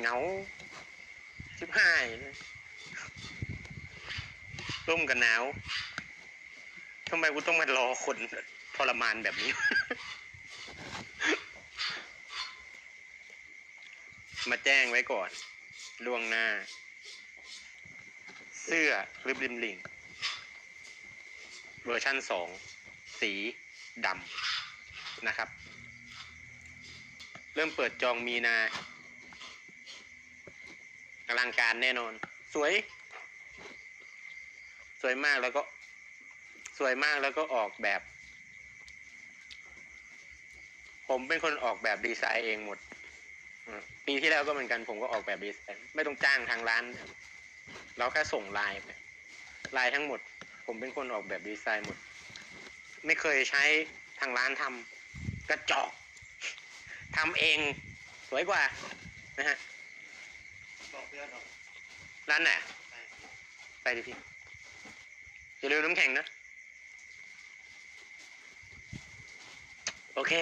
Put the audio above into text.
เหงาชิบหายเลยร่มกันหนาวทำไมกูต้องมารอคนทรมานแบบนี้ มาแจ้งไว้ก่อนล่วงหน้า เสื้อริบริมลิงเวอร์ชั่นสองสีดำนะครับ เริ่มเปิดจองมีนา อลังการแน่นอน สวย สวยมากแล้วก็ สวยมากแล้วก็ออกแบบ ผมเป็นคนออกแบบดีไซน์เองหมดปีที่แล้วก็เหมือนกันผมก็ออกแบบดีไซน์ไม่ต้องจ้างทางร้าน เราแค่ส่งลายไปลายทั้งหมด ผมเป็นคนออกแบบดีไซน์หมด ไม่เคยใช้ทางร้านทำกระจอกทำเอง สวยกว่านะฮะ บอกเพื่อนหรอกร้านไหนใช่ไปดิพี่อย่าลืมน้ำแข็งนะ โอเค